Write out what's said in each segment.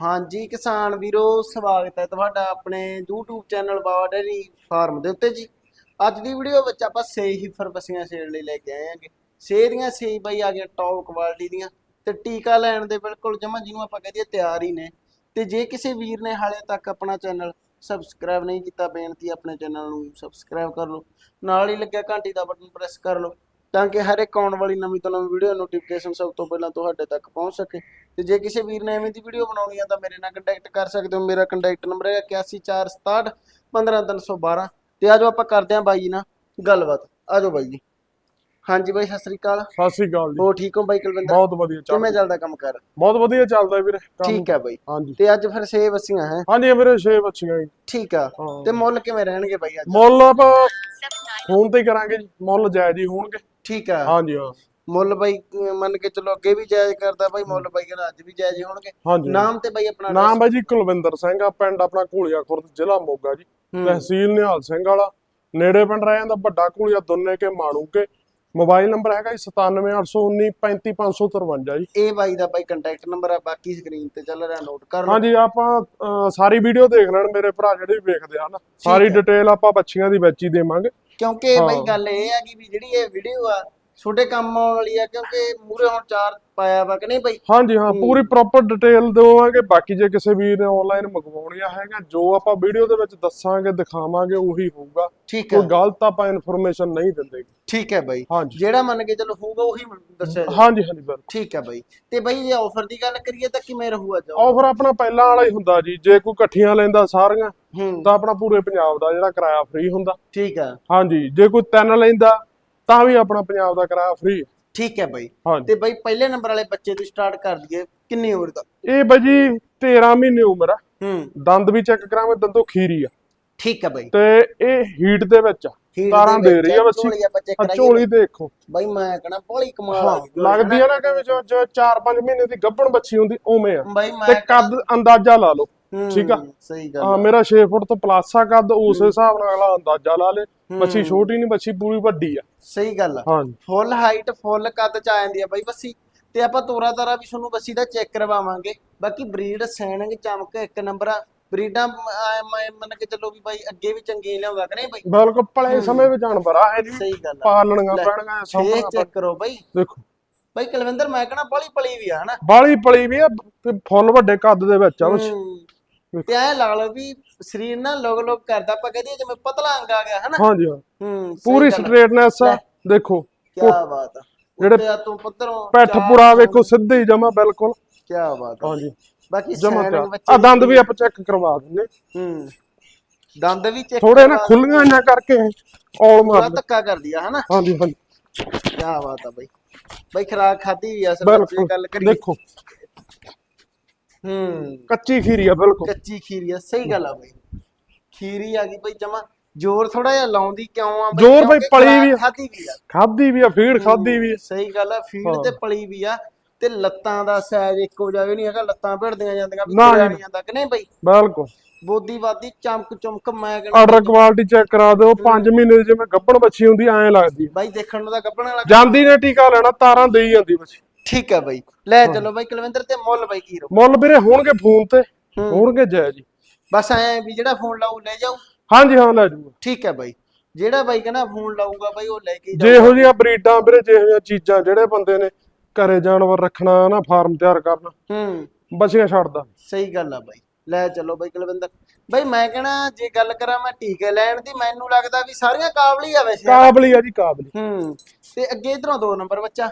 ਹਾਂਜੀ, ਕਿਸਾਨ ਵੀਰੋ, ਸਵਾਗਤ ਹੈ ਤੁਹਾਡਾ ਆਪਣੇ YouTube channel Bawa dairy farm ਦੇ ਉੱਤੇ ਜੀ। ਅੱਜ ਦੀ ਵੀਡੀਓ ਵਿੱਚ ਆਪਾਂ ਸੇ ਹੀ ਫਰਬਸੀਆਂ ਸੇਲ ਲਈ ਲੈ ਕੇ ਆਏ ਆਂਗੇ ਸੇ ਦੀਆਂ ਸੇ ਬਾਈ ਆ ਗਈਆਂ ਟੌਪ ਕੁਆਲਿਟੀ ਦੀਆਂ ਤੇ ਟੀਕਾ ਲੈਣ ਦੇ ਬਿਲਕੁਲ ਜਮਾ ਜਿਹਨੂੰ ਆਪਾਂ ਕਹਦੇ ਤਿਆਰ ਹੀ ਨੇ। ਤੇ ਜੇ ਕਿਸੇ ਵੀਰ ਨੇ ਹਾਲੇ ਤੱਕ ਆਪਣਾ ਚੈਨਲ ਸਬਸਕ੍ਰਾਈਬ ਨਹੀਂ ਕੀਤਾ, ਬੇਨਤੀ ਆਪਣੇ ਚੈਨਲ ਨੂੰ ਸਬਸਕ੍ਰਾਈਬ ਕਰ ਲਓ। ਨਾਲ ਹੀ ਲੱਗਿਆ ਘੰਟੀ ਦਾ ਬਟਨ ਪ੍ਰੈਸ ਕਰ ਲਓ। ਤਾਂ ਕਿ ਹਰ ਇੱਕ ਆਉਣ ਵਾਲੀ ਨਵੀਂ ਤੋਂ ਨਵੀਂ ਵੀਡੀਓ ਨੋਟੀਫਿਕੇਸ਼ਨ ਸਭ ਤੋਂ ਪਹਿਲਾਂ ਤੁਹਾਡੇ ਤੱਕ ਪਹੁੰਚ ਸਕੇ। ਤੇ ਜੇ ਕਿਸੇ ਵੀਰ ਨੇ ਐਵੇਂ ਦੀ ਵੀਡੀਓ ਬਣਾਉਣੀ ਆ ਤਾਂ ਮੇਰੇ ਨਾਲ ਕੰਟੈਕਟ ਕਰ ਸਕਦੇ ਹੋ। ਮੇਰਾ ਕੰਟੈਕਟ ਨੰਬਰ ਹੈ 814661 15312 ਤੇ ਆਜੋ ਆਪਾਂ ਕਰਦੇ ਆਂ ਬਾਈ ਜੀ ਨਾਲ ਗੱਲਬਾਤ। ਆਜੋ ਬਾਈ ਜੀ। ਹਾਂਜੀ ਬਾਈ ਸਤਿ ਸ੍ਰੀ ਅਕਾਲ। ਸਤਿ ਸ੍ਰੀ ਅਕਾਲ ਜੀ। ਹੋ ਠੀਕ ਹੋ ਬਾਈ ਕੁਲਵਿੰਦਰ? ਬਹੁਤ ਵਧੀਆ ਚੱਲ ਕਿਵੇਂ ਚੱਲਦਾ ਕੰਮ ਕਰ? ਬਹੁਤ ਵਧੀਆ ਚੱਲਦਾ ਵੀਰੇ। ਠੀਕ ਹੈ ਬਾਈ। ਹਾਂਜੀ। ਤੇ ਅੱਜ ਫਿਰ ਸੇਬ ਵਸੀਆਂ ਹੈ। ਹਾਂਜੀ ਵੀਰੇ 6 ਬੱਚੀਆਂ ਜੀ। ਠੀਕ ਆ। ਤੇ ਮੁੱਲ ਕਿਵੇਂ ਰਹਿਣਗੇ ਬਾਈ ਅੱਜ? ਮੁੱਲ ਆਪਾਂ ਫੋਨ ਤੇ ਕਰਾਂਗੇ ਜੀ। ਮੁੱਲ ਜਾਇਜ਼ ਹੀ ਹੋਣਗੇ। ਠੀਕ ਆ। ਹਾਂਜੀ ਹਾਂ। ਮੁੱਲ ਬਾਈ ਅਹ ਮੰਨ ਕੇ ਚਲੋ ਅੱਗੇ ਵੀ ਜਾਇਜ਼ ਕਰਦਾ ਬਾਈ ਮੁੱਲ ਬਾਈ ਕਹਿੰਦਾ ਅੱਜ ਵੀ ਜਾਇਜ਼ ਹੋਣਗੇ। ਹਾਂਜੀ। ਨਾਮ ਤੇ ਬਾਈ ਆਪਣਾ ਨਾਮ ਹੈ ਜੀ ਕੁਲਵਿੰਦਰ ਸਿੰਘ ਆ ਪਿੰਡ ਆਪਣਾ ਘੋਲੀਆ ਖੁਰਦ ਜ਼ਿਲ੍ਹਾ ਮੋਗਾ ਜੀ। ਹੂੰ। ਤਹਿਸੀਲ ਨਿਹਾਲ ਸਿੰਘ ਵਾਲਾ। ਨੇੜੇ ਪਿੰਡ ਰਹਿ ਜਾਂਦਾ ਵੱਡਾ ਘੋਲੀਆ ਦੋਨੇ ਕੇ ਮਾਣੂਕੇ। ਮੋਬਾਈਲ ਨੰਬਰ ਹੈਗਾ ਜੀ 9781935553 ਜੀ। ਇਹ ਬਾਈ ਦਾ ਬਾਈ ਕੰਟੈਕਟ ਨੰਬਰ ਆ ਬਾਕੀ ਸਕਰੀਨ ਤੇ ਚੱਲ ਰਿਹਾ ਨੋਟ ਕਰ ਲਓ। ਹਾਂਜੀ ਆਪਾਂ ਅਹ, ਸਾਰੀ ਵੀਡੀਓ ਦੇਖ ਲੈਣ ਮੇਰੇ ਭਰਾ ਜਿਹੜੇ ਵੀ ਵੇਖਦੇ ਆ ਨਾ। ਸਾਰੀ। ਡਿਟੇਲ ਆਪਾਂ ਬੱਚੀਆਂ ਦੀ ਵਿੱਚ ਹੀ ਦੇਵਾਂਗੇ। ਕਿਉਂਕਿ ਬਾਈ। ਗੱਲ ਇਹ ਆ ਕਿ ਵੀ ਜਿਹੜੀ ਇਹ ਵੀਡੀਓ ਆ ਛੋਟੇ ਕੰਮ ਆਉਣ ਵਾਲੀ ਆ ਕਿਉਂਕਿ ਮੂਰੇ ਹੁਣ ਚਾਰ ਪਾਇਆ ਵਾ ਕਿ ਨਹੀਂ ਬਾਈ? ਹਾਂਜੀ ਹਾਂ ਪੂਰੀ ਪ੍ਰੋਪਰ ਡਿਟੇਲ ਦੇਵਾਂਗੇ ਬਾਕੀ ਜੇ ਕਿਸੇ ਵੀਰ ਨੇ ਆਨਲਾਈਨ ਮੰਗਵਾਉਣੀਆਂ ਹੈਗਾ ਜੋ ਆਪਾਂ ਵੀਡੀਓ ਦੇ ਵਿੱਚ ਦੱਸਾਂਗੇ ਦਿਖਾਵਾਂਗੇ ਉਹੀ ਹੋਊਗਾ। ਠੀਕ ਹੈ ਕੋਈ ਗਲਤ ਆਪਾਂ ਇਨਫੋਰਮੇਸ਼ਨ ਨਹੀਂ ਦਿੰਦੇ। ਠੀਕ ਹੈ ਬਾਈ। ਹਾਂਜੀ। ਜਿਹੜਾ ਮੰਨ ਕੇ ਚਲੋ ਹੋਊਗਾ ਉਹੀ ਦੱਸਿਆ ਜਾਊ। ਹਾਂਜੀ ਹਾਂਜੀ ਬਿਲਕੁਲ। ਠੀਕ ਹੈ ਬਾਈ। ਤੇ ਬਾਈ ਜੇ ਆਫਰ ਦੀ ਗੱਲ ਕਰੀਏ ਤਾਂ ਕਿਵੇਂ ਰਹੂਗਾ ਜੋ ਆਫਰ ਆਪਣਾ ਪਹਿਲਾਂ ਵਾਲਾ ਹੀ ਹੁੰਦਾ ਜੀ। ਜੇ ਕੋਈ ਇਕੱਠੀਆਂ ਲੈਂਦਾ ਸਾਰੀਆਂ ਹੂੰ। ਤਾਂ ਆਪਣਾ ਪੂਰੇ ਪੰਜਾਬ ਦਾ ਜਿਹੜਾ ਕਿਰਾਇਆ ਫ੍ਰੀ ਹੁੰਦਾ। ਠੀਕ ਆ। ਹਾਂਜੀ ਜੇ ਕੋਈ ਤਿੰਨ ਲੈਂਦਾ ਤਾਂ ਵੀ ਆਪਣਾ ਪੰਜਾਬ ਦਾ ਕਿਰਾਇਆ ਫ੍ਰੀ ਠੀਕ ਹੈ ਬਾਈ। ਹਾਂਜੀ। ਤੇ ਬਾਈ ਪਹਿਲੇ ਨੰਬਰ ਵਾਲੇ ਬੱਚੇ ਤੋਂ ਸਟਾਰਟ ਕਰ ਲਈਏ। ਕਿੰਨੀ ਉਮਰ ਦਾ? ਇਹ ਬਾਜੀ 13 ਮਹੀਨੇ ਉਮਰ ਆ। ਹੂੰ। ਦੰਦ ਵੀ ਚੈੱਕ ਕਰਾਂਗੇ ਦੰਦੋਂ ਖੀਰੀ ਆ। ਠੀਕ ਹੈ ਬਾਈ। ਤੇ ਇਹ ਹੀਟ ਦੇ ਵਿੱਚ ਆ। ਹੀਟ ਤਾਰਾਂ ਦੇ ਦੇ ਵਿੱਚ ਰਹੀ ਆ ਬੱਚੀ ਝੋਲੀ ਆਪਾਂ check ਆ ਕਰਾਈਏ। ਝੋਲੀ ਦੇਖੋ। ਬਾਈ ਮੈਂ ਕਹਣਾ ਬੜੀ ਕਮਾਲ ਆ ਗਈ ਲੱਗਦੀ ਆ ਨਾ ਕਿ ਜੋ ਜੋ 4-5 ਮਹੀਨੇ ਦੀ ਗੱਭਣ ਬੱਚੀ ਹੁੰਦੀ ਉਵੇਂ ਆ। ਬਾਈ ਤੇ ਕੱਦ ਅੰਦਾਜ਼ਾ ਲਾ ਲਓ। ਠੀਕ ਆ? ਸਹੀ ਗੱਲ ਹਾਂ ਮੇਰਾ 6 ਫੁੱਟ ਤੋਂ ਪਲੱਸ ਆ ਕੱਦ ਉਸ ਹਿਸਾਬ ਨਾਲ ਅਗਲਾ ਅੰਦਾਜ਼ਾ ਲਾ ਲੇ। ਬੱਚੀ ਛੋਟੀ ਨਹੀਂ ਬੱਚੀ ਪੂਰੀ ਵੱਡੀ ਆ। ਸਹੀ ਗੱਲ ਆ। ਹਾਂਜੀ। ਫੁੱਲ ਹਾਈਟ ਫੁੱਲ ਕੱਦ ਚ ਆ ਜਾਂਦੀ ਆ ਬਾਈ ਬੱਸੀ ਤੇ ਆਪਾਂ ਤੋਰਾ ਤਾਰਾ ਵੀ ਤੁਹਾਨੂੰ ਬੱਸੀ ਦਾ ਚੈੱਕ ਕਰਵਾਵਾਂਗੇ। ਬਾਕੀ ਬਰੀਡ ਸੈਨਿੰਗ ਚਮਕ ਇੱਕ ਨੰਬਰ ਆ। ਬਰੀਡਾਂ ਮੈਂ ਮੰਨ ਕੇ ਚੱਲੋ ਵੀ ਬਾਈ ਅੱਗੇ ਵੀ ਚੰਗੀ ਲਿਆਉਂਦਾ ਕਿ ਨਹੀਂ ਬਾਈ? ਬਿਲਕੁਲ ਪਲੇ ਸਮੇਂ ਵਿੱਚ ਜਾਨਵਰ ਆ ਇਹ ਜੀ ਸਹੀ ਗੱਲ ਆ। ਪਾਲਣੀਆਂ ਪੈਣਗੀਆਂ ਸਾਹਮਣੇ ਚੈੱਕ ਕਰੋ ਬਾਈ। ਦੇਖੋ। ਬਾਈ ਕੁਲਵਿੰਦਰ ਮੈਂ ਕਹਣਾ ਬੜੀ ਪਲੀ ਵੀ ਆ ਹਨਾ? ਬਾਲੀ ਪਲੀ ਵੀ ਆ ਫੁੱਲ ਵੱਡੇ ਕੱਦ ਦੇ ਵਿੱਚ ਆ ਹੂੰ। ਤੇ ਐ ਲਾ ਲਓ ਵੀ ਸਰੀਰ ਨਾ ਲੋਗ ਲੋਗ ਕਰਦਾ ਆਪਾਂ ਕਹਦੇ ਜਿਵੇਂ ਪਤਲਾ ਅੰਗ ਆ ਗਿਆ ਹਨਾ? ਹਾਂਜੀ ਹਾਂ। ਹੂੰ ਪੂਰੀ ਸਟ੍ਰੇਟਨੈਸ ਆ। ਦੇਖੋ ਕੀ ਬਾਤ ਆ। ਜਿਹੜੇ ਜਿਹੜੇ ਤੂੰ ਪੁੱਤਰੋਂ ਪਿੱਠ ਪੁਰਾ ਵੇਖੋ ਸਿੱਧੇ ਹੀ ਜਮਾ ਬਿਲਕੁਲ। ਕੀ ਬਾਤ ਆ। ਹਾਂਜੀ। ਬਾਕੀ ਜਮਾ ਸੈਨਿੰਗ ਵਿੱਚ ਆ ਦੰਦ ਵੀ ਆਪਾਂ ਚੈੱਕ ਕਰਵਾ ਦਿੰਨੇ ਹੂੰ। ਦੰਦ ਵੀ ਚੈੱਕ ਥੋੜੇ ਨਾ ਖੁੱਲੀਆਂ ਨਾ ਕਰਕੇ ਔਲ ਮਾਰ ਧੱਕਾ ਕਰਦੀ ਆ ਹਨਾ? ਹਾਂਜੀ ਹਾਂਜੀ। ਕੀ ਬਾਤ ਆ ਬਾਈ। ਬਾਈ ਖਰਾਕ ਖਾਦੀ ਵੀ ਆ ਜੇ ਗੱਲ ਕਰੀਏ। ਦੇਖੋ। ਹੂੰ। ਕੱਚੀ ਖੀਰੀ ਆ ਬਿਲਕੁਲ। ਕੱਚੀ ਖੀਰੀ ਆ ਸਹੀ ਗੱਲ ਆ ਬਾਈ। ਖੀਰੀ ਆ ਗਈ ਬਾਈ ਜਮਾ। ਜ਼ੋਰ ਥੋੜਾ ਜਿਹਾ ਲਾਉਂਦੀ ਕਿਉਂ ਆ ਜ਼ੋਰ ਬਾਈ ਪਲੀ ਵੀ ਖਾਧੀ ਵੀ ਆ। ਖਾਦੀ ਵੀ ਆ ਫੀਡ ਖਾਦੀ ਵੀ ਸਹੀ ਗੱਲ ਆ ਫੀਡ ਤੇ ਪਲੀ ਵੀ ਆ। ਤੇ ਲੱਤਾਂ ਦਾ ਸਾਈਜ਼ ਇੱਕੋ ਜਿਹਾ ਵੀ ਨਹੀਂ ਹੈਗਾ ਲੱਤਾਂ ਭਿੜਦੀਆਂ ਜਾਂਦੀਆਂ ਤੁਰਿਆ ਜੀ। ਨਹੀਂ ਜਾਂਦਾ ਕਿ ਨਹੀਂ ਬਾਈ। ਬਿਲਕੁਲ। ਬੋਦੀ ਵਾਦੀ ਚਮਕ ਚਮਕ ਮੈਂ ਕਹਿੰਦਾ ਆਰਡਰ ਕੁਆਲਿਟੀ ਚੈੱਕ ਕਰਾ ਦਿਓ 5 ਮਹੀਨੇ ਜਿਵੇਂ ਗੱਭਣ ਬੱਚੀ ਹੁੰਦੀ ਐਂ ਲੱਗਦੀ। ਬਾਈ ਦੇਖਣ ਨੂੰ ਤਾਂ ਗੱਪਣ ਵਾਲਾ ਜਾਂਦੀ ਨੇ ਟੀਕਾ ਲੈਣਾ ਤਾਰਾਂ ਦੇਈ ਜਾਂਦੀ ਬੱਚੀ। ਠੀਕ ਆ ਬਾਈ। ਲੈ ਚਲੋ ਬਾਈ ਕੁਲਵਿੰਦਰ ਤੇ ਮੁੱਲ ਬਾਈ ਕੀ ਰੋ ਮੁੱਲ ਵੀਰੇ ਹੋਣਗੇ ਫੋਨ ਤੇ ਹੋਣਗੇ ਜੈ ਜੀ। ਬਸ ਐ ਵੀ ਜਿਹੜਾ ਫੋਨ ਲਾਊ ਲੈ ਜਾਊ। ਹਾਂਜੀ ਹਾਂ ਲੈ ਜੂਗਾ। ਠੀਕ ਹੈ ਬਾਈ। ਜਿਹੜਾ ਬਾਈ ਕਹਿੰਦਾ ਫੋਨ ਲਾਊਗਾ ਬਾਈ ਉਹ ਲੈ ਕੇ ਹੀ ਜੇ ਇਹੋ ਜਿਹੀਆਂ ਬਰੀਡਾਂ ਵੀਰੇ ਜਿਹੋ ਜਿਹੀਆਂ ਚੀਜ਼ਾਂ ਜਿਹੜੇ ਬੰਦੇ ਨੇ ਘਰੇ ਜਾਨਵਰ ਰੱਖਣਾ ਨਾ ਫਾਰਮ ਤਿਆਰ ਕਰਨਾ ਹੂੰ। ਬੱਚੀਆਂ ਛੱਡਦਾ ਸਹੀ ਗੱਲ ਆ ਬਾਈ। ਲੈ ਚਲੋ ਬਾਈ ਕੁਲਵਿੰਦਰ। ਬਾਈ ਮੈਂ ਕਹਣਾ ਜੇ ਗੱਲ ਕਰਾਂ ਮੈਂ ਟੀਕੇ ਲੈਣ ਦੀ ਮੈਨੂੰ ਲੱਗਦਾ ਵੀ ਸਾਰੀਆਂ ਕਾਬਲੀ ਆ ਵੈਸੇ। ਕਾਬਲੀ ਆ ਜੀ ਕਾਬਲੀ। ਹੂੰ। ਤੇ ਅੱਗੇ ਇਧਰੋਂ ਦੋ ਨੰਬਰ ਬੱਚਾ।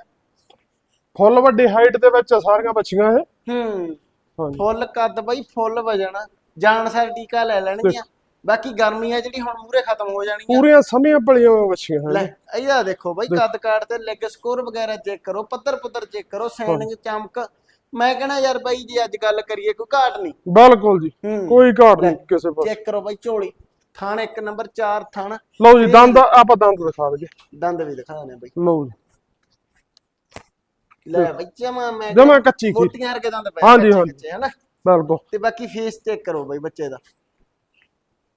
ਫੁੱਲ ਵੱਡੀ ਹਾਈਟ ਦੇ ਵਿੱਚ ਆ ਸਾਰੀਆਂ ਬੱਚੀਆਂ ਇਹ। ਹੂੰ ਹਾਂਜੀ। ਫੁੱਲ ਕੱਦ ਬਾਈ ਫੁੱਲ ਵਜਣ ਜਾਣ ਸਾਰ ਟੀਕਾ ਲੈ ਲੈਣਗੀਆਂ। ਬਾਕੀ ਗਰਮੀ ਆ ਜਿਹੜੀ ਹੁਣ ਮੂਰੇ ਖਤਮ ਹੋ ਜਾਣਗੀਆਂ ਪੂਰੀਆਂ ਸਮੀਆਂ ਪਲੀਆਂ ਹੋਈਆਂ ਬੱਚੀਆਂ ਹਨ ਲੈ ਇਹਦਾ ਦੇਖੋ ਬਾਈ ਕੱਦ ਕਾਟ ਤੇ ਲੈਗ ਸਕੋਰ ਵਗੈਰਾ ਚੈੱਕ ਕਰੋ ਪੱਧਰ ਪੁੱਧਰ ਚੈੱਕ ਕਰੋ ਸੈਨਿੰਗ ਚਮਕ। ਮੈਂ ਕਹਣਾ ਯਾਰ ਬਾਈ ਜੇ ਅੱਜ ਗੱਲ ਕਰੀਏ ਕੋਈ ਘਾਟ ਨਹੀਂ ਬਿਲਕੁਲ ਜੀ ਹੂੰ। ਕੋਈ ਘਾਟ ਨਹੀਂ ਕਿਸੇ ਪਾਸੇ। ਚੈੱਕ ਕਰੋ ਬਾਈ ਝੋਲੀ। ਥਣ ਇੱਕ ਨੰਬਰ 4 ਥਣ। ਲਓ ਜੀ ਦੰਦ ਆਪਾਂ ਦੰਦ ਦਿਖਾ ਦਈਏ। ਦੰਦ ਵੀ ਦਿਖਾਣੇ ਬਾਈ। ਲਓ ਜੀ। ਲੈ ਬਾਈ ਜਮਾ ਮੈਂ ਜਮਾ ਕੱਚੀ ਖੀਰ ਮੋਤੀਆਂ ਵਰਗੇ ਦੰਦ ਪਏ ਹਾਂਜੀ, ਕੱਚੇ ਹਾਂਜੀ। ਕੱਚੇ, ਹਨਾ? ਬਿਲਕੁਲ। ਤੇ ਬਾਕੀ ਫੇਸ ਚੈੱਕ ਕਰੋ ਬਾਈ ਬੱਚੇ ਦਾ।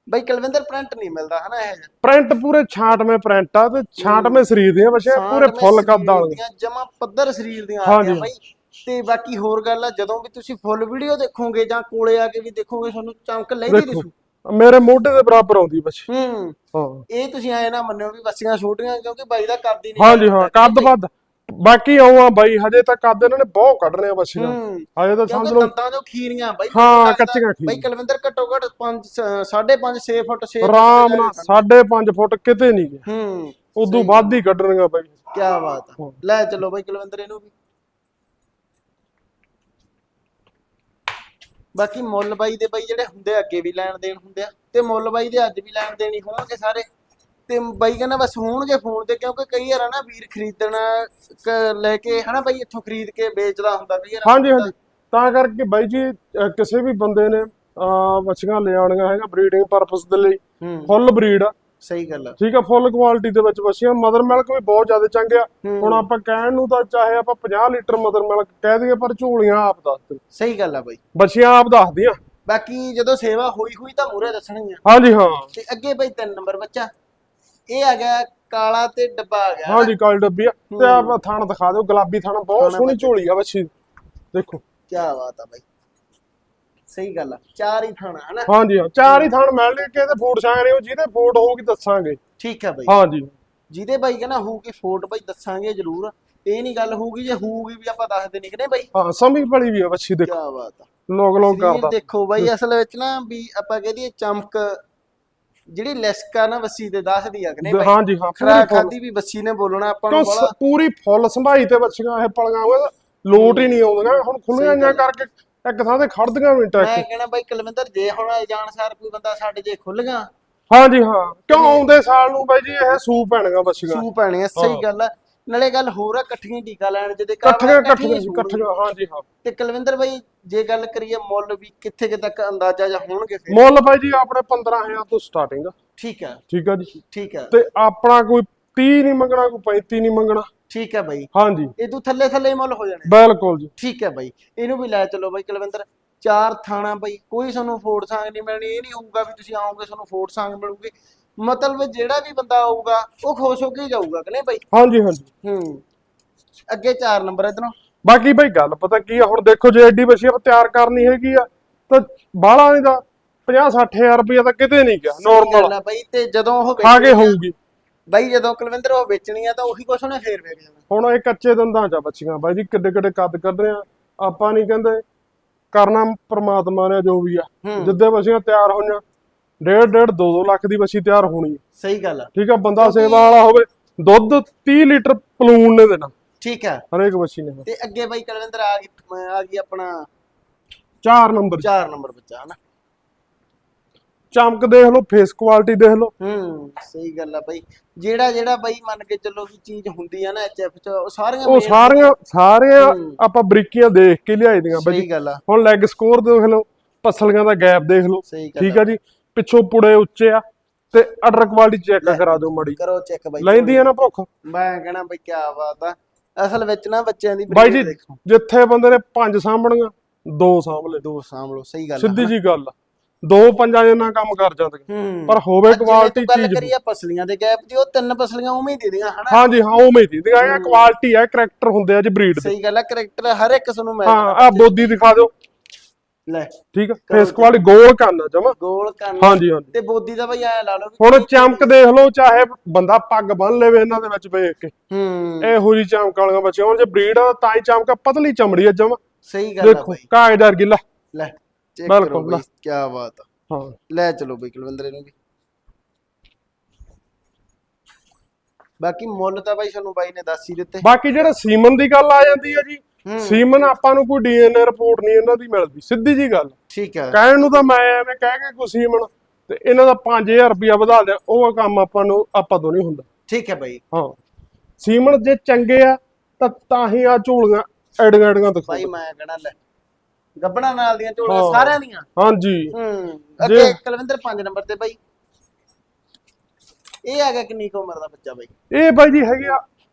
ਬਾਈ ਕੁਲਵਿੰਦਰ ਪ੍ਰਿੰਟ ਨਹੀਂ ਮਿਲਦਾ ਹਨਾ ਇਹ। ਜਿਹਾ ਪ੍ਰਿੰਟ ਪੂਰੇ ਛਾਂਟਵੇਂ ਪ੍ਰਿੰਟ ਆ ਤੇ ਛਾਂਟਵੇਂ ਸਰੀਰ ਦੀਆਂ ਬੱਚੇ ਪੂਰੇ ਫੁੱਲ ਕੱਦ ਵਾਲੀਆਂ ਜਮਾ ਪੱਧਰ ਸਰੀਰ ਦੀਆਂ ਆ ਹਾਂਜੀ। ਗਈਆਂ ਬਾਈ। ਤੇ ਬਾਕੀ ਹੋਰ ਗੱਲ ਆ ਜਦੋਂ ਵੀ ਤੁਸੀਂ ਫੁੱਲ ਵੀਡੀਓ ਦੇਖੋਗੇ ਜਾਂ ਕੋਲੇ ਆ ਕੇ ਵੀ ਦੇਖੋਗੇ ਤੁਹਾਨੂੰ ਚਮਕ ਲੈਂਦੀ ਦੇਖੋ ਦਿਸੂ। ਮੇਰੇ ਮੋਢੇ ਦੇ ਬਰਾਬਰ ਆਉਂਦੀ ਬੱਚੀ। ਹੂੰ। ਹਾਂ। ਇਹ ਤੁਸੀਂ ਐ ਨਾ ਮੰਨਿਓ ਵੀ ਬੱਸੀਆਂ ਛੋਟੀਆਂ ਕਿਉਂਕਿ ਬਾਈ ਦਾ ਹੀ ਨਹੀਂ ਹਾਂਜੀ ਹਾਂ ਕੱਦ ਵੱਧ। ਬਾਕੀ ਆਉਂ ਆ ਬਾਈ ਹਜੇ ਤਾਂ ਕੱਦ ਇਹਨਾਂ ਨੇ ਬਹੁਤ ਕੱਢਣੇ ਆ ਬੱਚੀਆਂ ਹਜੇ ਤਾਂ ਸਮਝ ਲਓ। ਦੰਦਾਂ ਚੋਂ ਖੀਰੀਆਂ ਬਾਈ। ਹਾਂ, ਕੱਚੀਆਂ ਖੀਰੀਆਂ। ਬਾਈ ਕੁਲਵਿੰਦਰ ਘੱਟੋ ਘੱਟ 5 5.5 6 ਫੁੱਟ 6 ਆਰਾਮ ਨਾਲ 5.5 ਫੁੱਟ ਕਿਤੇ ਨਹੀਂ ਗਿਆ। ਹੂੰ। ਉਦੋਂ ਵੱਧ ਹੀ ਕੱਢਣੀਆਂ ਬਾਈ। ਕੀ ਬਾਤ ਹਾਂ। ਲੈ ਚਲੋ ਬਾਈ ਕੁਲਵਿੰਦਰ ਇਹਨੂੰ ਵੀ। ਬਾਕੀ ਮੁੱਲ ਬਾਈ ਦੇ ਬਾਈ ਜਿਹੜੇ ਹੁੰਦੇ ਅੱਗੇ ਵੀ ਲੈਣ ਦੇਣ ਹੁੰਦੇ ਆ। ਤੇ ਮੁੱਲ ਬਾਈ ਦੇ ਅੱਜ ਵੀ ਲੈਣ ਦੇਣ ਹੋਣਗੇ ਸਾਰੇ। ਤੇ ਬਾਈ ਕਹਿੰਦਾ ਬਸ ਹੋਣਗੇ ਫੋਨ ਤੇ ਕਿਉਂਕਿ ਕਈ ਵਾਰ ਆ ਨਾ ਵੀਰ ਖਰੀਦਣਾ ਕ- ਲੈ ਕੇ ਹਨਾ ਬਾਈ ਇੱਥੋਂ ਖਰੀਦ ਕੇ ਵੇਚਦਾ ਹੁੰਦਾ ਕਈ ਵਾਰ ਹਾਂਜੀ ਹਾਂਜੀ। ਤਾਂ ਕਰਕੇ ਬਾਈ ਜੀ ਅਹ ਕਿਸੇ ਵੀ ਬੰਦੇ ਨੇ ਅਹ ਬੱਚੀਆਂ ਲਿਆਉਣੀਆਂ ਹੈਗਾ ਬਰੀਡਿੰਗ ਪਰਪਸ ਦੇ ਲਈ। ਹੂੰ। ਫੁੱਲ ਬਰੀਡ ਆ। ਸਹੀ ਗੱਲ ਆ। ਠੀਕ ਆ ਫੁੱਲ ਕੁਆਲਿਟੀ ਦੇ ਵਿੱਚ ਬੱਚੀਆਂ ਮਦਰ ਮਿਲਕ ਵੀ ਬਹੁਤ ਜ਼ਿਆਦਾ ਚੰਗੇ ਆ। ਹੂੰ। ਹੁਣ ਆਪਾਂ ਕਹਿਣ ਨੂੰ ਤਾਂ ਚਾਹੇ ਆਪਾਂ 50 ਲੀਟਰ ਮਦਰ ਮਿਲਕ ਕਹਿ ਦਈਏ ਪਰ ਝੋਲੀਆਂ ਆਪ ਦੱਸਦੇ ਸਹੀ ਗੱਲ ਆ ਬਾਈ। ਬੱਚੀਆਂ ਆਪ ਦੱਸਦੀਆਂ ਬਾਕੀ ਜਦੋਂ ਸੇਵਾ ਹੋਈ ਹੋਈ ਤਾਂ ਮੂਰੇ ਦੱਸਣਗੀਆਂ। ਹਾਂਜੀ ਹਾਂ। ਤੇ ਅੱਗੇ ਬਾਈ ਤਿੰਨ ਨੰਬਰ ਬੱਚਾ। ਇਹ ਆ ਗਿਆ ਕਾਲਾ ਤੇ ਡੱਬਾ ਆ ਗਿਆ ਹਾਂਜੀ ਕਾਲੀ ਡੱਬੀ ਆ। ਤੇ ਆਪ ਥਣ ਦਿਖਾ ਦਿਓ ਗੁਲਾਬੀ ਥਣ ਬਹੁਤ ਸੋਹਣੀ ਝੋਲੀ ਆ ਬੱਚੀ ਦੇਖੋ। ਕੀ ਬਾਤ ਆ ਬਾਈ। ਸਹੀ ਗੱਲ ਆ ਚਾਰ ਹੀ ਥਾਣਾ ਹਨਾ? ਹਾਂਜੀ ਹਾਂ ਚਾਰ ਹੀ ਥਣ ਮਿਲਣਗੇ ਕਿਤੇ ਫੂਡ ਛਾਂ ਰਹੇ ਹੋ ਜਿਹਦੇ ਫੂਡ ਹੋਊਗੀ ਦੱਸਾਂਗੇ। ਠੀਕ ਆ ਬਾਈ। ਹਾਂਜੀ। ਜਿਹਦੇ ਬਾਈ ਕਹਿੰਦਾ ਹੋਊਗੀ ਫੋਟ ਬਾਈ ਦੱਸਾਂਗੇ ਜਰੂਰ। ਇਹ ਨਹੀਂ ਗੱਲ ਹੋਊਗੀ ਜੇ ਹੋਊਗੀ ਵੀ ਆਪਾਂ ਦੱਸਦੇ ਨਹੀਂ ਕਿਨੇ ਬਾਈ? ਕੀ ਹਾਂ ਸਮਝ ਪੜੀ ਵੀ ਆ ਬੱਚੀ ਦੇਖੋ। ਬਾਤ ਆ। ਲੋਕ ਸਰੀਰ ਕਰਦਾ। ਦੇਖੋ ਬਾਈ ਅਸਲ ਵਿੱਚ ਨਾ ਵੀ ਆਪਾਂ ਕਹਦੀਏ ਚਮਕ ਜਿਹੜੀ ਲਿਸਕਾ ਨਾ ਵਸੀ ਤੇ ਦੱਸਦੀ ਆ ਕਿਨੇ ਬਾਈ ਹਾਂਜੀ ਹਾਂ ਪੂਰੀ ਖਾਦੀ ਵੀ ਵਸੀ ਨੇ ਬੋਲਣਾ ਆਪਾਂ ਨੂੰ ਬੜਾ ਪੂਰੀ ਫੁੱਲ ਸੰਭਾਈ ਤੇ ਬੱਚੀਆਂ ਇਹ ਪਲੀਆਂ ਹੋਏ ਲੋਟ ਹੀ ਨਹੀਂ ਆਉਂਦੀਆਂ ਹੁਣ ਖੁੱਲੀਆਂ ਜਾਂ ਕਰਕੇ ਇੱਕ ਥਾਂ ਤੇ ਖੜਦੀਆਂ ਮਿੰਟ ਮੈਂ ਇੱਕ ਕਹਿਣਾ ਬਾਈ ਕੁਲਵਿੰਦਰ ਜੇ ਹੁਣ ਜਾਣਸਾਰ ਕੋਈ ਬੰਦਾ ਸਾਡੇ ਜੇ ਖੁੱਲ ਗਿਆ। ਹਾਂਜੀ ਹਾਂ। ਕਿਉਂ ਆਉਂਦੇ ਸਾਲ ਨੂੰ ਬਾਈ ਜੀ ਇਹ ਸੂ ਪੈਣੀਆਂ ਬੱਚੀਆਂ ਸੂ ਪੈਣੇ ਆ ਸਹੀ ਹਾਂ। ਗੱਲ ਆ। ਨਾਲੇ ਗੱਲ ਹੋਰ ਆ ਇਕੱਠੀਆਂ ਹੀ ਟੀਕਾ ਲੈਣ ਜਿਹਦੇ ਇਕੱਠੀਆਂ ਇਕੱਠੀਆਂ ਹੀ। ਇਕੱਠੀਆਂ ਹਾਂਜੀ ਹਾਂ। ਤੇ ਕੁਲਵਿੰਦਰ ਬਾਈ ਜੇ ਗੱਲ ਕਰੀਏ ਮੁੱਲ ਵੀ ਕਿੱਥੇ ਕਿ ਤੱਕ ਅੰਦਾਜ਼ਾ ਜਾਂ ਹੋਣਗੇ ਫਿਰ? ਮੁੱਲ ਬਾਈ ਜੀ ਆਪਣੇ 15000 ਤੋਂ ਸਟਾਰਟਿੰਗ ਆ। ਠੀਕ ਆ। ਠੀਕ ਆ ਜੀ। ਠੀਕ ਆ। ਤੇ ਆਪਣਾ ਕੋਈ 30 ਨਹੀਂ ਮੰਗਣਾ ਕੋਈ 35 ਨਹੀਂ ਮੰਗਣਾ। ਠੀਕ ਆ ਬਾਈ। ਹਾਂਜੀ। ਇਹ ਤੋਂ ਥੱਲੇ ਥੱਲੇ ਹੀ ਮੁੱਲ ਹੋ ਜਾਣੇ। ਬਿਲਕੁਲ ਜੀ। ਠੀਕ ਹੈ ਬਾਈ। ਇਹਨੂੰ ਵੀ ਲੈ ਚਲੋ ਬਾਈ ਕੁਲਵਿੰਦਰ। ਚਾਰ ਥਾਣਾ ਬਾਈ ਕੋਈ ਤੁਹਾਨੂੰ ਫੋੜ ਸੰਗ ਨਹੀਂ ਮਿਲਣੀ ਇਹ ਨਹੀਂ ਹੋਊਗਾ ਵੀ ਤੁਸੀਂ ਆਓਗੇ ਤੁਹਾਨੂੰ ਸੰਗ ਮਿਲੂਗੀ। ਮਤਲਬ ਜਿਹੜਾ ਵੀ ਬੰਦਾ ਆਊਗਾ ਉਹ ਖੁਸ਼ ਹੋ ਕੇ ਹੀ ਜਾਊਗਾ ਕਿ ਨਹੀਂ ਬਾਈ? ਹਾਂਜੀ ਹਾਂਜੀ। ਹੂੰ। ਅੱਗੇ ਚਾਰ ਨੰਬਰ ਇਧਰੋਂ। ਬਾਕੀ ਭਾਈ ਗੱਲ ਪਤਾ ਕੀ ਆ ਹੁਣ ਦੇਖੋ ਜੇ ਐਡੀ ਬੱਚੀ ਆਪਾਂ ਤਿਆਰ ਕਰਨੀ ਹੈਗੀ ਆ ਤਾਂ ਬਾਹਲਾ ਨਹੀਂ ਦਾ 50 60000 ਰੁਪਏ ਤਾਂ ਕਿਤੇ ਨਹੀਂ ਗਿਆ ਨਾਰਮਲ ਬਾਈ ਤੇ ਜਦੋਂ ਉਹ ਖਾ ਕੇ ਹੋਊਗੀ। ਬਾਈ ਜਦੋਂ ਕੁਲਵਿੰਦਰ ਉਹ ਵੇਚਣੀ ਆ ਤਾਂ ਉਹੀ ਕੁਛ ਉਹਨੇ ਫੇਰ ਵੇਚ ਜਾਣਾ ਹੁਣ ਇਹ ਕੱਚੇ ਦੰਦਾਂ ਚ ਆ ਬੱਚੀਆਂ ਬਾਈ ਜੀ ਕਿੱਡੇ ਕਿੱਡੇ ਕੱਦ ਕੱਢ ਰਹੇ ਆ। ਆਪਾਂ ਨਹੀਂ ਕਹਿੰਦੇ ਕਰਨਾ ਪ੍ਰਮਾਤਮਾ ਨੇ ਜੋ ਵੀ ਆ। ਜਿੱਦੇ ਬੱਚੀਆਂ ਤਿਆਰ ਹੋਈਆਂ ਡੇਢ ਡੇਢ 2 2 ਲੱਖ ਦੀ ਬੱਚੀ ਤਿਆਰ ਹੋਣੀ ਆ। ਸਹੀ ਗੱਲ ਆ। ਠੀਕ ਆ ਬੰਦਾ ਸੇਵਾ ਵਾਲਾ ਹੋਵੇ ਦੁੱਧ 30 ਲੀਟਰ ਪਲੂਨ ਨੇ ਦੇਣਾ। ਠੀਕ ਆ। ਹਰੇਕ ਬੱਚੀ ਨੇ ਤੇ ਅੱਗੇ ਬਾਈ ਕੁਲਵਿੰਦਰ ਆ ਗਈ ਆ ਗਈ ਆਪਣਾ 4 ਨੰਬਰ। ਚਾਰ ਨੰਬਰ ਬੱਚਾ ਹਨਾ? ਚਮਕ ਦੇਖ ਲਓ ਫੇਸ ਕੁਆਲਿਟੀ ਦੇਖ ਲਓ। ਹੂੰ ਸਹੀ ਗੱਲ ਆ ਬਾਈ। ਜਿਹੜਾ ਜਿਹੜਾ ਬਾਈ ਮੰਨ ਕੇ ਚੱਲੋ ਵੀ ਚੀਜ਼ ਹੁੰਦੀ ਆ ਨਾ ਐਚਐਫ ਚ ਉਹ ਸਾਰੀਆਂ ਉਹ ਸਾਰੀਆਂ ਸਾਰੀਆਂ ਹੂੰ। ਆਪਾਂ ਬਰੀਕੀਆਂ ਦੇਖ ਕੇ ਲਿਆਈ ਦੀਆਂ ਬਾਈ ਸਹੀ ਗੱਲ ਆ। ਹੁਣ ਲੈਗ ਸਕੋਰ ਦੇਖ ਲਓ ਪਸਲੀਆਂ ਦਾ ਗੈਪ ਦੇਖ ਲਓ। ਠੀਕ ਆ ਜੀ। ਪਿੱਛੋਂ ਪੁੜੇ ਉੱਚੇ ਆ ਤੇ ਅਡਰ ਕੁਆਲਿਟੀ ਚੈੱਕ ਕਰਾ ਦਿਓ ਮਾੜੀ। ਕਰੋ ਚੈੱਕ ਬਾਈ ਲੈਂਦੀ ਆ ਨਾ ਭੁੱਖ। ਮੈਂ ਕਹਿਣਾ ਬਈ ਕੀ ਬਾਤ ਆ। ਅਸਲ ਵਿੱਚ ਨਾ ਬੱਚਿਆਂ ਦੀ ਬਾਈ ਜੀ ਜਿੱਥੇ ਬੰਦੇ ਨੇ ਪੰਜ ਸਾਂਭਣੀਆਂ ਦੋ ਸਾਂਭ ਲੈ। ਦੋ ਸਾਂਭ ਲਓ ਸਹੀ ਗੱਲ ਸਿੱਧੀ ਜੀ ਗੱਲ ਦੋ ਪੰਜਾਂ ਜਿੰਨਾ ਕੰਮ ਕਰ ਜਾਂਦੇ। ਹੂੰ। ਪਰ ਹੋਵੇ ਕੁਆਲਿਟੀ ਤੂੰ ਗੱਲ ਚੀਜ਼ ਕਰੀਏ ਪਸਲੀਆਂ ਦੇ ਗੈਪ ਦੀ ਉਹ ਤਿੰਨ ਪਸਲੀਆਂ ਉਵੇਂ ਹੀ ਦੇ ਦੀਆਂ ਹਨਾ? ਹਾਂਜੀ ਹਾਂ ਉਵੇਂ ਦੀ ਦਿਖਾ ਇਹ ਕੁਆਲਿਟੀ ਆ ਕਰੈਕਟਰ ਹੁੰਦੇ ਆ ਜੀ ਬਰੀਡ ਦੇ। ਸਹੀ ਗੱਲ ਆ ਕਰੈਕਟਰ ਹਰ ਇੱਕ ਨੂੰ ਮਿਲ ਹਾਂ ਆ ਬੋਦੀ ਦਿਖਾ ਦਿਓ। ਲੈ। ਠੀਕ ਆ? ਫੇਸ ਕੁਆਲਿਟੀ ਗੋਲ ਕਰਨਾ ਜਮਾ। ਗੋਲ ਕੰਨ। ਹਾਂਜੀ ਹਾਂਜੀ। ਤੇ ਬੋਦੀ ਦਾ ਬਈ ਐ ਲਾ ਲਓ ਹੁਣ ਚਮਕ ਦੇਖ ਲਓ ਚਾਹੇ ਬੰਦਾ ਪੱਗ ਬੰਨ ਲਵੇ ਇਹਨਾਂ ਦੇ ਵਿੱਚ ਵੇਖ ਕੇ। ਹੂੰ। ਇਹੋ ਜੀ ਚਮਕ ਵਾਲੀਆਂ ਹੁਣ ਜੇ ਬਰੀਡ ਆ ਤਾਂ ਹੀ ਚਮਕ ਆ, ਪਤਲੀ ਚਮੜੀ ਆ ਜਮਾ। ਸਹੀ ਗੱਲ ਆ ਦੇਖੋ ਕਾਗਜ਼ਾਰ ਗਿੱਲਾ। ਲੈ ਚੈੱਕ ਕਰੋ ਬਈ ਕੀ ਬਾਤ ਆ। ਹਾਂ। ਲੈ ਚਲੋ ਬਈ ਕੁਲਵਿੰਦਰ ਇਹਨੂੰ ਵੀ। ਬਾਕੀ ਮੁੱਲ ਤਾਂ ਬਾਈ ਸਾਨੂੰ ਬਾਈ ਨੇ ਦੱਸ ਹੀ ਦਿੱਤੇ। ਬਾਕੀ ਜਿਹੜਾ ਸੀਮਨ ਦੀ ਗੱਲ ਆ ਜਾਂਦੀ ਹੈ ਜੀ ਸੀਮਨ ਆਪਾਂ ਨੂੰ ਕੋਈ ਡੀਐਨਏ ਰਿਪੋਰਟ ਨਹੀਂ ਇਹਨਾਂ ਦੀ ਮਿਲਦੀ ਸਿੱਧੀ ਜੀ ਗੱਲ। ਠੀਕ ਹੈ। ਕਹਿਣ ਨੂੰ ਤਾਂ ਮੈਂ ਐਵੇਂ ਕਹਿ ਕੇ ਕੋਈ ਸੀਮਨ ਤੇ ਇਹਨਾਂ ਦਾ 5000 ਰੁਪਇਆ ਵਧਾ ਦਿਆਂ ਉਹ ਕੰਮ ਆਪਾਂ ਨੂੰ ਆਪਾਂ ਤੋਂ ਨਹੀਂ ਹੁੰਦਾ। ਠੀਕ ਹੈ ਬਾਈ। ਹਾਂ। ਸੀਮਨ ਜੇ ਚੰਗੇ ਆ ਤਾਂ ਤਾਂ ਹੀ ਆ ਝੋਲੀਆਂ ਐਡੀਆਂ ਐਡੀਆਂ ਦਿਖਾਉਂਦੇ। ਬਾਈ ਮੈਂ ਕਹਣਾ ਲੈ ਗੱਬਣਾ ਨਾਲ ਦੀਆਂ ਝੋਲੀਆਂ। ਸਾਰਿਆਂ ਦੀਆਂ? ਹਾਂਜੀ। ਹੂੰ। ਅੱਗੇ ਕੁਲਵਿੰਦਰ 5 ਨੰਬਰ ਤੇ ਬਾਈ। ਇਹ ਗਿਆ ਕਿੰਨੀ ਕੁ ਉਮਰ ਦਾ ਬੱਚਾ ਬਾਈ? ਇਹ ਬਾਈ ਜੀ ਹੈਗੇ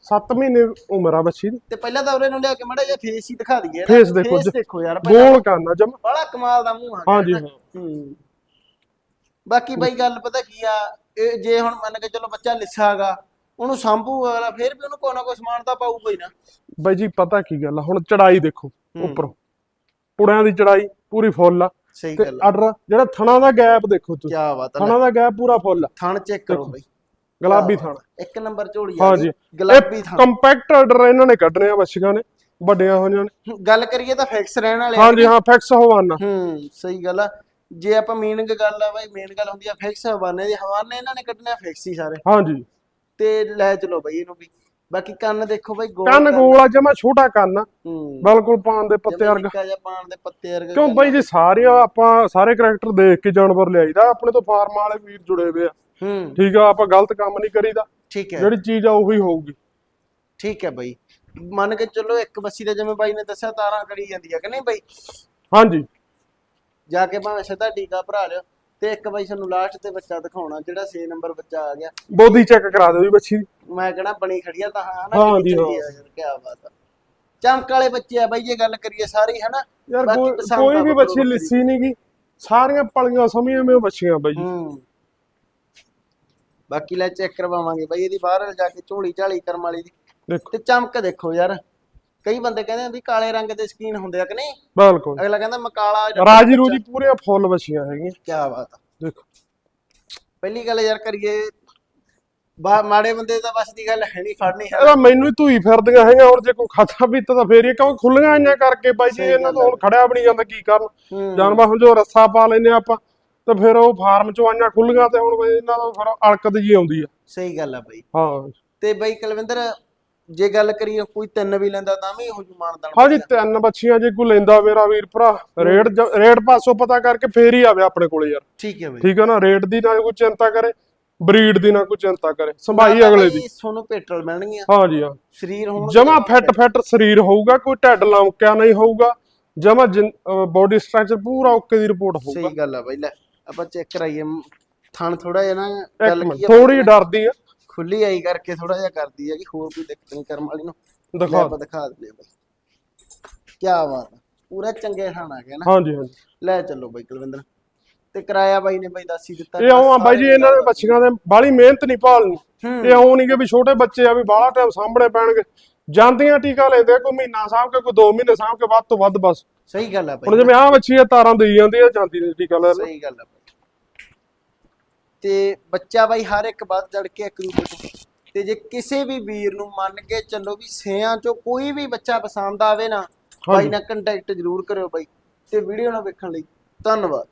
7 ਮਹੀਨੇ ਉਮਰ ਆ ਬੱਚੀ ਦੀ। ਤੇ ਪਹਿਲਾਂ ਤਾਂ ਉਹਨੇ ਨੂੰ ਲਿਆ ਕੇ ਮੜਾ ਜਿਹਾ ਫੇਸ ਹੀ ਦਿਖਾ ਦਈਏ ਦੇਖੋ ਫੇਸ ਜੀ। ਦੇਖੋ ਯਾਰ ਗੋਲ ਕਰਨਾ ਜਮਾ। ਬੜਾ ਕਮਾਲ ਦਾ ਮੂੰਹ ਆ ਹਾਂਜੀ ਹਾਂ। ਬਾਕੀ ਬਾਈ ਗੱਲ ਪਤਾ ਕੀ ਆ ਇਹ ਜੇ ਹੁਣ ਮੰਨ ਕੇ ਚਲੋ ਬੱਚਾ ਲਿੱਸਾ ਹੈਗਾ ਉਹਨੂੰ ਸੰਭੂ ਵਾਲਾ ਫਿਰ ਵੀ ਉਹਨੂੰ ਕੋਈ ਨਾ ਕੋਈ ਸਮਾਨ ਤਾਂ ਪਾਊਗਾ ਹੀ ਨਾ। ਬਾਈ ਜੀ ਪਤਾ ਕੀ ਗੱਲ ਆ ਹੁਣ ਚੜਾਈ ਦੇਖੋ ਉੱਪਰੋਂ। ਪੁੜਿਆਂ ਦੀ ਚੜਾਈ ਪੂਰੀ ਫੁੱਲ ਆ। ਸਹੀ ਗੱਲ ਆ। ਜਿਹੜਾ ਥਣਾ ਦਾ ਗੈਪ ਦੇਖੋ ਤੁਸੀਂ। ਕੀ ਬਾਤ ਆ। ਥਣਾ ਦਾ ਗੈਪ ਪੂਰਾ ਫੁੱਲ ਆ। ਥਣ ਚੈੱਕ ਕਰੋ ਬਈ। ਗੁਲਾਬੀ ਥਣ। ਇੱਕ ਨੰਬਰ ਝੋਲੀ ਆ ਹਾਂ ਗਈ, ਜੀ। ਗੁਲਾਬੀ ਥਣ ਕੰਪੈਕਟ ਆਰਡਰ ਇਹਨਾਂ ਨੇ ਕੱਢਣੇ ਆ ਬੱਚੀਆਂ ਨੇ ਵੱਡੀਆਂ ਹੋਈਆਂ ਨੇ। ਗੱਲ ਕਰੀਏ ਤਾਂ ਫਿਕਸ ਰਹਿਣ ਵਾਲੇ ਹਾਂ ਜੀ ਹਾਂ ਫਿਕਸ ਹਵਾਨਾ ਹੂੰ ਸਹੀ ਗੱਲ ਆ। ਜੇ ਆਪਾਂ ਮੇਨ ਗੱਲ ਆ ਬਾਈ ਮੇਨ ਗੱਲ ਹੁੰਦੀ ਆ ਫਿਕਸ ਹਵਾਨੇ ਦੀ। ਹਵਾਨੇ ਇਹਨਾਂ ਨੇ ਕੱਢਣੇ ਆ ਫਿਕਸ ਹੀ ਸਾਰੇ। ਹਾਂ ਜੀ। ਤੇ ਲੈ ਚਲੋ ਬਾਈ ਇਹਨੂੰ ਵੀ। ਬਾਕੀ ਕੰਨ ਦੇਖੋ ਬਾਈ ਗੋਲ ਕੰਨ ਗੋਲ ਆ ਜਮਾ ਛੋਟਾ ਕੰਨ ਬਿਲਕੁਲ ਪਾਨ ਦੇ ਪੱਤੇ ਵਰਗਾ। ਨਿੱਕਾ ਜਿਹਾ ਪਾਣ ਦੇ ਪੱਤੇ ਵਰਗਾ ਕਿਉਂ ਬਾਈ ਜੀ ਸਾਰੇ ਆਪਾਂ ਸਾਰੇ ਕਰੈਕਟਰ ਦੇਖ ਕੇ ਜਾਨਵਰ ਲਿਆਈਦਾ। ਆਪਣੇ ਤੋਂ ਫਾਰਮ ਵਾਲੇ ਵੀਰ ਜੁੜੇ ਹੋਏ ਆ। ਹੂੰ। ਠੀਕ ਆ ਆਪਾਂ ਗਲਤ ਕੰਮ ਨਹੀਂ ਕਰੀਦਾ। ਠੀਕ ਹੈ। ਜਿਹੜੀ ਚੀਜ਼ ਆ ਉਹੀ ਹੋਊਗੀ। ਠੀਕ ਹੈ ਬਾਈ। ਮੰਨ ਕੇ ਚੱਲੋ ਇੱਕ ਬੱਸੀ ਤੇ ਜਿਵੇਂ ਬਾਈ ਨੇ ਦੱਸਿਆ ਤਾਰਾਂ ਕੜੀ ਜਾਂਦੀ ਆ ਕਿ ਨਹੀਂ ਬਾਈ? ਹਾਂਜੀ। ਜਾ ਕੇ ਭਾਵੇਂ ਸਿੱਧਾ ਟੀਕਾ ਭਰਾ ਲਿਓ ਤੇ ਇੱਕ ਬਾਈ ਸਾਨੂੰ ਲਾਸਟ ਤੇ ਬੱਚਾ ਦਿਖਾਉਣਾ ਜਿਹੜਾ 6 ਨੰਬਰ ਬੱਚਾ ਆ ਗਿਆ। ਬੋਦੀ ਚੈੱਕ ਕਰਾ ਦਿਓ ਜੀ ਬੱਚੀ ਦੀ। ਮੈਂ ਕਹਣਾ ਬਣੀ ਖੜੀਆ ਤਾਂ ਹਾਂ ਨਾ ਹਾਂ ਜੀ, ਆ ਯਾਰ ਕੀ ਬਾਤ ਆ। ਚਮਕ ਵਾਲੇ ਬੱਚੇ ਆ ਬਾਈ ਜੇ ਗੱਲ ਕਰੀਏ ਸਾਰੀ ਹਨਾ। ਯਾਰ ਬਾਕੀ ਕੋਈ ਪਸੰਦ ਕੋਈ ਆ ਵੀ ਬੱਕਰੋ ਬੱਚੀ ਬੱਕਰੀ। ਲਿੱਸੀ ਨਹੀਂ ਗੀ ਸਾਰੀਆਂ ਪਲੀਆਂ ਸਮੀਆਂ ਮੇ ਬੱਚੀਆਂ ਬਾਈ। ਹੂੰ। ਬਾਕੀ ਲੈ ਚੈੱਕ ਕਰਵਾਵਾਂਗੇ ਬਾਈ ਇਹਦੀ ਬਾਹਰ ਜਾ ਕੇ ਝੋਲੀ ਝਾਲੀ ਕਰਮ ਵਾਲੀ ਦੀ। ਦੇਖੋ। ਤੇ ਚਮਕ ਦੇਖੋ ਯਾਰ। ਕਈ ਬੰਦੇ ਕਹਿੰਦੇ ਆ ਵੀ ਕਾਲੇ ਰੰਗ ਦੇ ਸਕੀਨ ਹੁੰਦੇ ਆ ਕਿ ਨਹੀਂ? ਬਿਲਕੁਲ। ਅਗਲਾ ਕਹਿੰਦਾ ਮਕਾਲਾ ਰਾਜੀ ਰੂਜੀ ਪੂਰੀਆਂ ਫੁੱਲ ਬੱਚੀਆਂ ਹੈਗੀਆਂ। ਕੀ ਬਾਤ ਆ। ਦੇਖੋ। ਪਹਿਲੀ ਗੱਲ ਯਾਰ ਕਰੀਏ ਬਾ ਮਾੜੇ ਬੰਦੇ ਤਾਂ ਬਸ ਦੀ ਗੱਲ ਹੈ ਨਹੀਂ ਫੜਨੀ ਹੈ ਇਹਦਾ ਮੈਨੂੰ ਹੀ ਧੂਈ ਫਿਰਦੀਆਂ ਹੈਗੀਆਂ ਹੁਣ ਜੇ ਕੋਈ ਖਾਤਾ ਪੀਤਾ ਤਾਂ ਫੇਰ ਹੀ ਕਿਉਂ ਖੁੱਲੀਆਂ ਆਈਆਂ ਕਰਕੇ ਬਾਈ ਜੀ ਇਹਨਾਂ ਤੋਂ ਹੁਣ ਖੜਿਆ ਵੀ ਨਹੀਂ ਜਾਂਦਾ ਕੀ ਕਰਨ। ਹੂੰ। ਜਾਨਵਰ ਹੁਣ ਜੋ ਰੱਸਾ ਪਾ ਲੈਨੇ ਆਪਾਂ। ਤਾਂ ਫਿਰ ਉਹ ਫਾਰਮ ਚੋਂ ਆਈਆਂ ਖੁੱਲੀਆਂ ਤੇ ਹੁਣ ਬਈ ਇਹਨਾਂ ਤੋਂ ਫਿਰ ਅਲਕਤ ਜੀ ਆਉਂਦੀ ਆ। ਸਹੀ ਗੱਲ ਆ ਬਈ। ਹਾਂ। ਤੇ ਬਈ ਕੁਲਵਿੰਦਰ ਜੇ ਗੱਲ ਕਰੀਏ ਕੋਈ ਤਿੰਨ ਵੀ ਲੈਂਦਾ ਤਾਂ ਵੀ ਇਹੋ ਜਿਹੀ ਮਾਨਦਾਨ ਹਾਂਜੀ ਤਿੰਨ ਬੱਚੀਆਂ ਜੇ ਕੋਈ ਲੈਂਦਾ ਮੇਰਾ ਵੀਰ ਭਰਾ ਰੇਟ ਜ- ਰੇਟ ਪਾਸੋਂ ਪਤਾ ਕਰਕੇ ਫੇਰ ਹੀ ਆਵੇ ਆਪਣੇ ਕੋਲੇ ਯਾਰ। ਠੀਕ ਹੈ ਬਈ। ਠੀਕ ਹੈ ਨਾ ਰੇਟ ਦੀ ਨਾ ਕੋਈ ਚਿੰਤਾ ਕਰੇ ਬਰੀਡ ਦੀ ਨਾ ਕੋਈ ਚਿੰਤਾ ਕਰੇ ਸੰਭਾਈ ਅਗਲੇ ਦੀ। ਤੁਹਾਨੂੰ ਪੇਟਰਲ ਮਿਲਣਗੀਆਂ। ਹਾਂ ਜੀ ਹਾਂ। ਸਰੀਰ ਹੋਣ ਜਮਾ ਫਿੱਟ ਫਿੱਟ ਸਰੀਰ ਹੋਊਗਾ ਕੋਈ ਢੱਡ ਲਮਕਿਆ ਨਹੀਂ ਹੋਊਗਾ ਜਮਾ ਬੋਡੀ ਸਟਰਕਚਰ ਪੂਰਾ ਓਕੇ ਦੀ ਰਿਪੋਰਟ ਹੋਊਗਾ। ਸਹੀ ਗੱਲ ਆ ਬਈ ਲੈ। ਆਪਾਂ ਚੈੱਕ ਕਰਾਈਏ। ਥਣ ਥੋੜਾ ਜਿਹਾ ਨਾ ਗੱਲ ਕੀ ਥੋੜੀ ਡਰਦੀ ਆ। ਖੁੱਲੀ ਆਈ ਕਰਕੇ ਥੋੜਾ ਜਿਹਾ ਕਰਦੀ ਹੈ ਕਿ ਹੋਰ ਕੋਈ ਦਿੱਕਤ ਨਹੀਂ ਕਰਮ ਵਾਲੀ ਨੂੰ। ਦਿਖਾ ਆਪਾਂ ਦਿਖਾ ਦਿੰਦੇ ਆ ਬਈ। ਕੀ ਬਾਤ ਪੂਰਾ ਚੰਗੇ ਥਣ ਆ ਗਿਆ ਨਾ। ਹਾਂ ਜੀ ਹਾਂ ਜੀ ਲੈ ਚੱਲੋ ਬਈ ਕੁਲਵਿੰਦਰ। ਤੇ ਕਿਰਾਇਆ ਬਾਈ ਨੇ ਬਈ ਦੱਸ ਹੀ ਦਿੱਤਾ ਇਹ ਆਉਂ ਆ ਬਾਈ ਜੀ ਇਹਨਾਂ ਦੇ ਬੱਚਿਆਂ ਦੇ ਬਾਹਲੀ ਮਿਹਨਤ ਨਹੀਂ ਭਾਲਣੀ। ਹੂੰ। ਇਹ ਆਉਂ ਨਹੀਂ ਕਿ ਵੀ ਛੋਟੇ ਬੱਚੇ ਆ ਵੀ ਬਾਹਲਾ ਟਾਈਮ ਸਾਹਮਣੇ ਪੈਣਗੇ। ਜਾਂਦੀਆਂ ਟੀਕਾ ਲੈਂਦੇ ਕੋਈ ਮਹੀਨਾ ਸਾਂਭ ਕੇ ਕੋਈ 2 ਮਹੀਨੇ ਸਾਂਭ ਕੇ ਵੱਧ ਤੋਂ ਵੱਧ ਬਸ। ਸਹੀ ਗੱਲ ਆ ਹੁਣ ਬਈ ਜਿਵੇਂ ਆਹ ਆ ਤਾਰਾਂ ਦੇਈ ਜਾਂਦੀ ਆ ਜਾਂਦੀ ਨੇ ਟੀਕਾ ਲੈ ਲਓ। ਸਹੀ ਗੱਲ ਆ ਬਈ ਤੇ ਬੱਚਾ ਬਾਈ ਹਰ ਇੱਕ ਬਾਤ ਜੜ ਕੇ ਇੱਕ ਰੂਪ ਚ ਤੇ ਜੇ ਕਿਸੇ ਵੀ ਵੀਰ ਨੂੰ ਮੰਨ ਕੇ ਚੱਲੋ ਵੀ ਸਿਆਂ ਚੋਂ ਕੋਈ ਵੀ ਬੱਚਾ ਪਸੰਦ ਆਵੇ ਨਾ ਬਾਈ ਹਾਂਜੀ। ਨਾਲ ਕੰਟੈਕਟ ਜ਼ਰੂਰ ਕਰਿਓ ਬਾਈ। ਤੇ ਵੀਡੀਓ ਨਾਲ ਵੇਖਣ ਲਈ ਧੰਨਵਾਦ